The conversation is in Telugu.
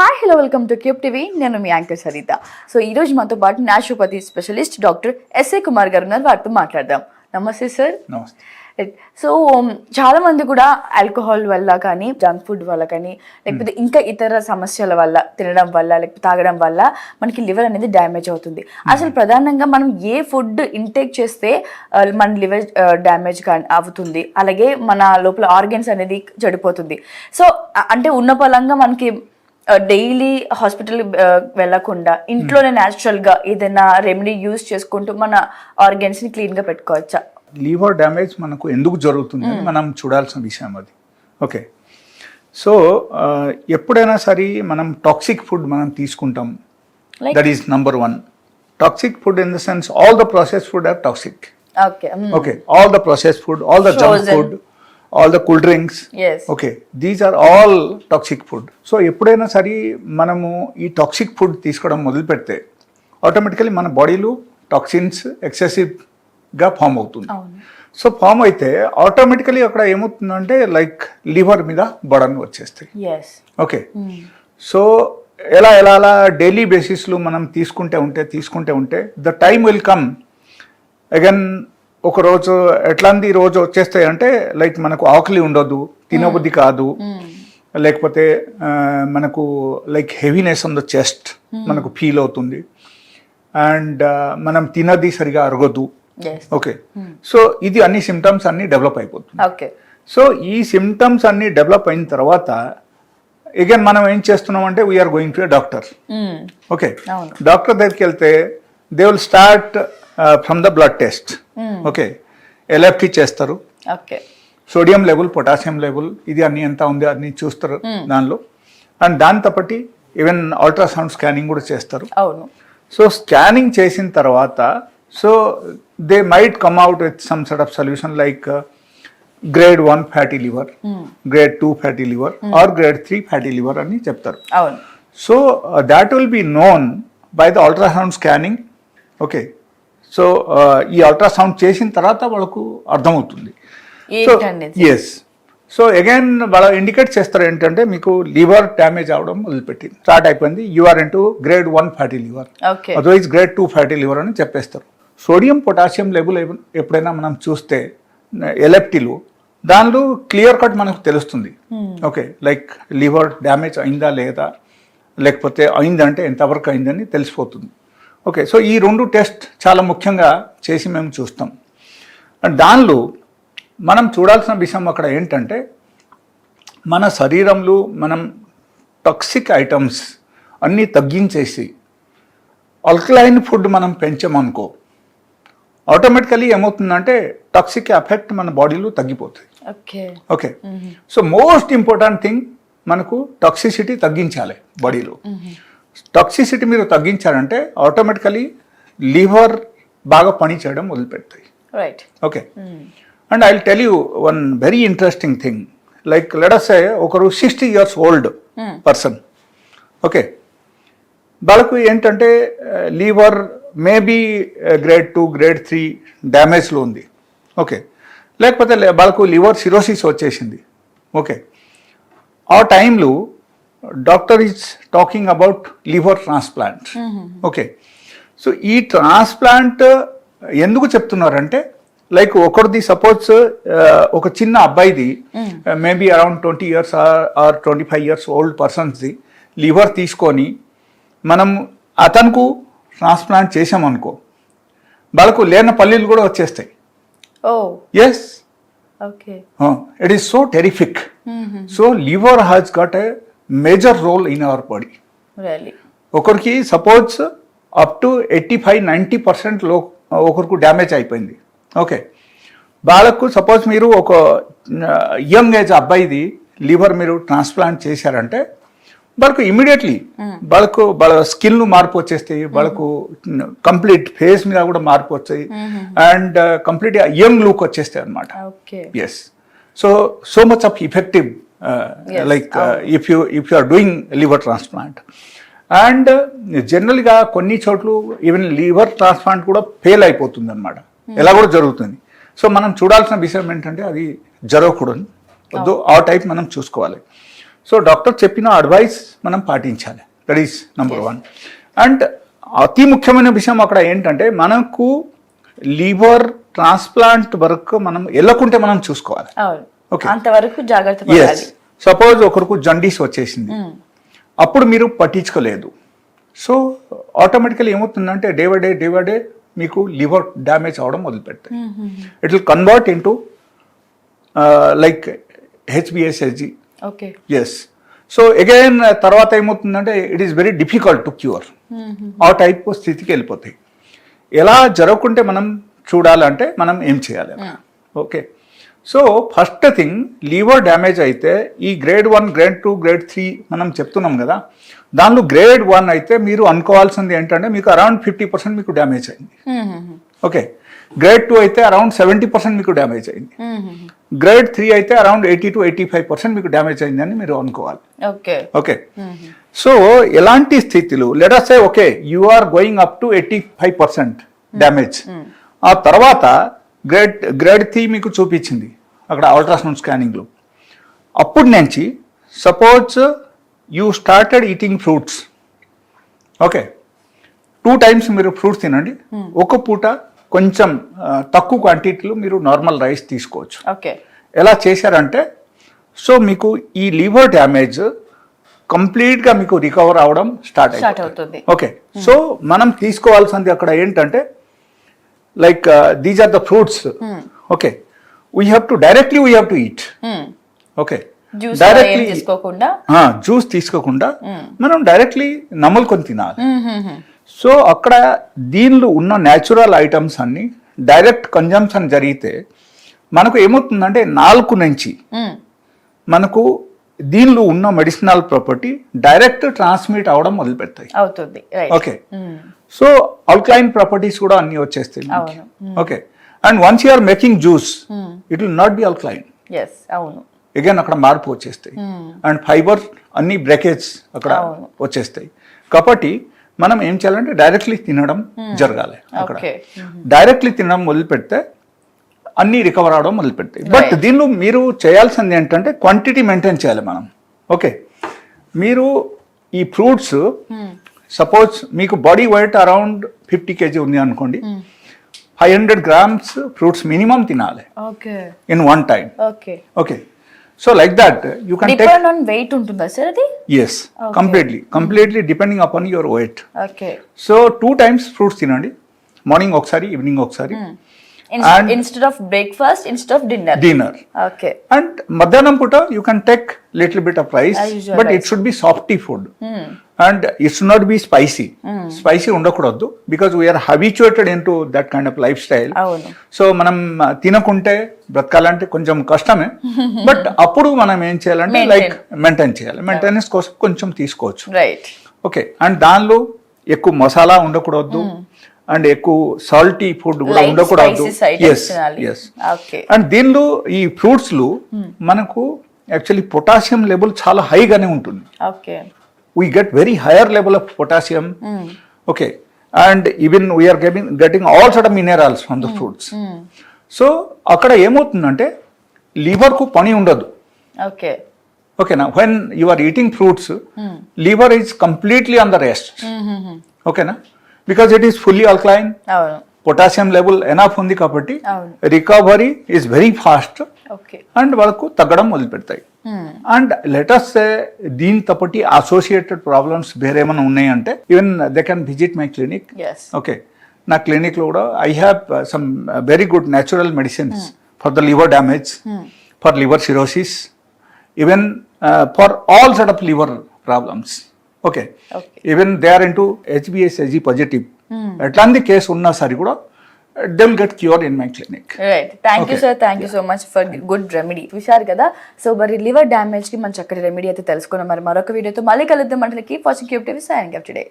Hi hello welcome to Cube TV నేను మీ యాంకర్ సరిత. సో ఈ రోజు మనతో పాటు naturopathy specialist doctor S A Kumar garu ఉన్నారు. వారితో మాట్లాడదాం. నమస్తే సార్ సో చాలా మంది కూడా ఆల్కహాల్ వల్ల కానీ జంక్ ఫుడ్ వల్ల కానీ లేకపోతే ఇంకా ఇతర సమస్యల వల్ల తినడం వల్ల లేకపోతే తాగడం వల్ల మనకి లివర్ అనేది డ్యామేజ్ అవుతుంది. అసలు ప్రధానంగా మనం ఏ ఫుడ్ ఇంటేక్ చేస్తే ఆ, మన లివర్ డ్యామేజ్ అవుతుంది. అలాగే మన లోపల ఆర్గన్స్ అనేది చెడిపోతుంది. సో అంటే ఉన్న పలంగా మనకి డైలీ హాస్పిటల్ వెళ్ళకుండా ఇంట్లోనే natural గా ఏదైనా రెమెడీ యూస్ చేసుకుంటూ మన ఆర్గన్స్ని క్లీన్గా పెట్టుకోవచ్చా? లీవర్ డ్యామేజ్ మనకు ఎందుకు జరుగుతుంది అని మనం చూడాల్సిన విషయం అది. ఓకే సో ఎప్పుడైనా సరే మనం టాక్సిక్ ఫుడ్ మనం తీసుకుంటాం? That is number one toxic food in the sense all the process food are toxic okay okay all the process food all the junk. Food all the cool drinks okay these are all toxic food so ఎప్పుడైనా సరే మనము ఈ టాక్సిక్ ఫుడ్ తీసుకోవడం మొదలు పెడితే ఆటోమేటికలీ మన బాడీలో టాక్సిన్స్ ఎక్సెసివ్గా ఫామ్ అవుతుంది. సో ఫామ్ అయితే ఆటోమేటికలీ అక్కడ ఏమవుతుందంటే లైక్ లివర్ మీద బడన్ వచ్చేస్తాయి. ఓకే సో ఎలా ఎలా అలా డైలీ బేసిస్లో మనం తీసుకుంటే ఉంటే తీసుకుంటే ఉంటే the time will come again ఒక రోజు ఎట్లాంటి రోజు వచ్చేస్తాయి అంటే లైక్ మనకు ఆకలి ఉండదు తినబుద్ధి కాదు. లేకపోతే మనకు like heaviness on the chest మనకు ఫీల్ అవుతుంది. అండ్ మనం తినది సరిగా అరగదు ఓకే. సో ఇది అన్ని సిమ్టమ్స్ అన్ని డెవలప్ అయిపోతుంది. సో ఈ సిమ్టమ్స్ అన్ని డెవలప్ అయిన తర్వాత అగైన్ మనం ఏం చేస్తున్నాం అంటే we're going to doctor okay. Doctor దగ్గరికి వెళ్తే they will start from the blood test okay LFT చేస్తారు. సోడియం లెవెల్ పొటాషియం లెవెల్ ఇది అన్ని ఎంత ఉంది అన్ని చూస్తారు దానిలో. అండ్ దాంతో పాటు ఈవెన్ అల్ట్రాసౌండ్ స్కానింగ్ కూడా చేస్తారు. అవును. సో స్కానింగ్ చేసిన తర్వాత so they might come out with some sort of solution like grade one fatty liver grade two fatty liver or grade three fatty liver అని చెప్తారు. So that will be known by the ultrasound scanning okay. So ఈ అల్ట్రాసౌండ్ చేసిన తర్వాత వాళ్ళకు అర్థమవుతుంది. సో ఎస్ సో అగైన్ వాళ్ళ ఇండికేట్ చేస్తారు ఏంటంటే మీకు లివర్ డ్యామేజ్ అవడం మొదలుపెట్టింది. స్టార్ట్ అయిపోయింది. You are into grade one fatty liver otherwise grade two fatty liver అని చెప్పేస్తారు. సోడియం పొటాషియం లెవెల్ ఎప్- ఎప్పుడైనా మనం చూస్తే ఎలెప్టీలు దానిలో క్లియర్ కట్ మనకు తెలుస్తుంది. ఓకే. లైక్ లివర్ డ్యామేజ్ అయిందా లేదా? లేకపోతే అయిందంటే ఎంతవరకు అయిందని తెలిసిపోతుంది. ఓకే సో ఈ రెండు టెస్ట్ చాలా ముఖ్యంగా చేసి మేము చూస్తాం. అండ్ దానిలో మనం చూడాల్సిన విషయం అక్కడ ఏంటంటే మన శరీరంలో మనం టాక్సిక్ ఐటమ్స్ అన్నీ తగ్గించేసి అల్కలైన్ ఫుడ్ మనం పెంచామనుకో ఆటోమేటికలీ ఏమవుతుందంటే టాక్సిక్ ఎఫెక్ట్ మన బాడీలో తగ్గిపోతుంది okay okay so most important thing మనకు టాక్సిసిటీ తగ్గించాలి బాడీలో టాక్సిసిటీ మీరు తగ్గించారంటే ఆటోమేటికలీ లివర్ బాగా పని చేయడం మొదలుపెడతాయి. Right okay and I tell you one very interesting thing like let's say ఒకరు sixty years old person okay వాళ్ళకు ఏంటంటే liver maybe grade two grade three డ్యామేజ్లో ఉంది. ఓకే లేకపోతే వాళ్ళకు లివర్ సిరోసిస్ వచ్చేసింది. ఓకే ఆ టైంలో doctor is talking about liver transplant okay so ఈ ట్రాన్స్ప్లాంట్ ఎందుకు చెప్తున్నారంటే లైక్ ఒకరిది సపోజ్ ఒక చిన్న అబ్బాయిది maybe around twenty years or twenty five years old పర్సన్స్ది liver తీసుకొని మనం అతనుకు ట్రాన్స్ప్లాంట్ చేసామనుకో వాళ్ళకు లేని పల్లీలు కూడా వచ్చేస్తాయి. Yes it is so terrific so liver has got a major role in our body ఒకరికి suppose up to eighty five ninety పర్సెంట్లో ఒకరికి డ్యామేజ్ అయిపోయింది. ఓకే వాళ్ళకు సపోజ్ మీరు ఒక యంగ్ ఏజ్ అబ్బాయిది లివర్ మీరు ట్రాన్స్ప్లాంట్ చేశారంటే వాళ్ళకు ఇమీడియట్లీ వాళ్ళకు వాళ్ళ స్కిన్ మార్పు వచ్చేస్తాయి వాళ్ళకు కంప్లీట్ ఫేస్ మీద కూడా మార్పు వచ్చాయి అండ్ కంప్లీట్ యంగ్ లుక్ వచ్చేస్తాయి అనమాట okay yes. So so much of uh, if you if you are doing liver transplant. And జనరల్గా కొన్ని చోట్ల ఈవెన్ లివర్ ట్రాన్స్ప్లాంట్ కూడా ఫెయిల్ అయిపోతుంది అనమాట ఎలా కూడా జరుగుతుంది. సో మనం చూడాల్సిన విషయం ఏంటంటే అది జరగకూడదు. వద్దు ఆ టైప్ మనం చూసుకోవాలి. సో డాక్టర్ చెప్పిన అడ్వైస్ మనం పాటించాలి. That is number one and అతి ముఖ్యమైన విషయం అక్కడ ఏంటంటే మనకు లివర్ ట్రాన్స్ప్లాంట్ వరకు మనం వెళ్ళకుంటే మనం చూసుకోవాలి. అంతవరకు జాగ్రత్త పడాలి. సపోజ్ ఒకరికి జండీస్ వచ్చేసింది. అప్పుడు మీరు పట్టించుకోలేదు. సో ఆటోమేటికలీ ఏమవుతుందంటే day by day day by day మీకు లివర్ డ్యామేజ్ అవడం మొదలు పెడతాయి it will convert into like హెచ్బిఎస్హెచ్జి okay yes so again తర్వాత ఏమవుతుందంటే it is very difficult to cure ఆ టైప్ స్థితికి వెళ్ళిపోతాయి. ఎలా జరగకుంటే మనం చూడాలంటే మనం ఏం చేయాలి okay so first thing liver damage అయితే ఈ grade one grade two grade three మనం చెప్తున్నాం కదా దానిలో గ్రేడ్ వన్ అయితే మీరు అనుకోవాల్సింది ఏంటంటే మీకు అరౌండ్ ఫిఫ్టీ పర్సెంట్ మీకు డ్యామేజ్ అయింది. ఓకే గ్రేడ్ టూ అయితే అరౌండ్ సెవెంటీ పర్సెంట్ మీకు డ్యామేజ్ అయింది. గ్రేడ్ త్రీ అయితే around eighty to eighty five percent మీకు డ్యామేజ్ అయిందని మీరు అనుకోవాలి. ఓకే. సో ఎలాంటి స్థితిలో letters okay you are going up to eighty five percent damage. ఆ తర్వాత గ్రేడ్ గ్రేడ్ త్రీ మీకు చూపించింది. అక్కడ అల్ట్రాసౌండ్ స్కానింగ్లో. అప్పుడు నుంచి suppose you started eating fruits. Okay. Two times మీరు ఫ్రూట్స్ తినండి. ఒక పూట కొంచెం తక్కువ క్వాంటిటీలో మీరు నార్మల్ రైస్ తీసుకోవచ్చు. ఓకే. ఎలా చేశారంటే సో మీకు ఈ లివర్ డ్యామేజ్ కంప్లీట్గా మీకు రికవర్ అవడం స్టార్ట్ అవుతుంది. ఓకే. సో మనం తీసుకోవాల్సింది అక్కడ ఏంటంటే like these are the fruits okay we have to directly we have to eat okay juice directly తీసుకోకుండా? జ్యూస్ తీసుకోకుండా మనం డైరెక్ట్లీ నమలుకొని తినాలి. సో అక్కడ దీనిలో ఉన్న న్యాచురల్ ఐటమ్స్ అన్ని డైరెక్ట్ కన్జంప్షన్ జరిగితే మనకు ఏమవుతుందంటే నాలుగు నుంచి. మనకు దీనిలో ఉన్న మెడిసినల్ ప్రాపర్టీ డైరెక్ట్ ట్రాన్స్మిట్ అవడం మొదలు పెడతాయి అవుతుంది ఓకే సో ఆల్కలైన్ ప్రాపర్టీస్ కూడా అన్ని వచ్చేస్తాయి. Okay and once you are making juice it will not be alkaline అవును. అగైన్ అక్కడ మార్పు వచ్చేస్తాయి. అండ్ ఫైబర్ అన్ని బ్రేకేజ్ అక్కడ. వచ్చేస్తాయి. కాబట్టి మనం ఏం చేయాలంటే డైరెక్ట్లీ తినడం జరగాలి అక్కడ. డైరెక్ట్లీ తినడం మొదలు పెడితే అన్ని రికవర్ అవడం మొదలు పెడతాయి బట్ దీనిలో మీరు చేయాల్సింది ఏంటంటే క్వాంటిటీ మెయింటైన్ చేయాలి మనం. ఓకే మీరు ఈ ఫ్రూట్స్ సపోజ్ మీకు body weight around fifty kg ఉంది అనుకోండి. Five hundred grams fruits minimum తినాలి. Okay in one time okay so like that you can take on weight ఉంటుందా సార్ అది? Yes completely completely depending upon your weight okay so two times fruits తినండి. మార్నింగ్ ఒకసారి ఈవినింగ్ ఒకసారి. And- instead of breakfast instead of dinner dinner okay and మధ్యాహ్నం పూట you can take little bit of rice but. It should be softy food and it's not be spicy spicy ఉండకూడదు because we are habituated into that kind of life style so మనం తినకుంటే బ్రతకాలంటే కొంచెం కష్టమే. బట్ అప్పుడు మనం ఏం చేయాలంటే Maintain. లైక్ మెయింటైన్ చేయాలి. మెయింటెనెన్స్ కోసం కొంచెం తీసుకోవచ్చు. రైట్ ఓకే అండ్ దానిలో ఎక్కువ మసాలా ఉండకూడదు. అండ్ ఎక్కువ సాల్టీ ఫుడ్ కూడా ఉండకూడదు. ఎస్ అండ్ దీనిలో ఈ ఫ్రూట్స్లో మనకు యాక్చువల్లీ పొటాషియం లెవెల్ చాలా హైగానే ఉంటుంది. We get very higher level of potassium okay and even we are getting getting all such minerals from the fruits so అక్కడ ఏమవుతుందంటే లివర్కు పని ఉండదు. ఓకే ఓకేనా when you are eating fruits liver is completely on the rest ఓకేనా because it is fully alkaline అవును. పొటాషియం లెవెల్ ఎనాఫ్ ఉంది కాబట్టి recovery is very fast and వాళ్ళకు తగ్గడం మొదలు పెడతాయి అండ్ లెటర్స్ దీంతో పాటు అసోసియేటెడ్ ప్రాబ్లమ్స్ వేరేమైనా ఉన్నాయంటే even they can visit my clinic okay నా క్లినిక్లో కూడా I have some very good natural medicines for the liver damage for liver cirrhosis even for all set of liver problems okay. Even they are into HBs Ag positive ఎట్లాంటి కేసు ఉన్నా సరే కూడా they will get cure in my clinic right thank you sir thank you so much for good remedy చూశారు కదా సో మరి లివర్ డ్యామేజ్కి మన చక్కటి రెమెడీ అయితే తెలుసుకున్నాం. మరి మరొక వీడియోతో మళ్ళీ కలుద్దాం. Keep watching Cube TV up today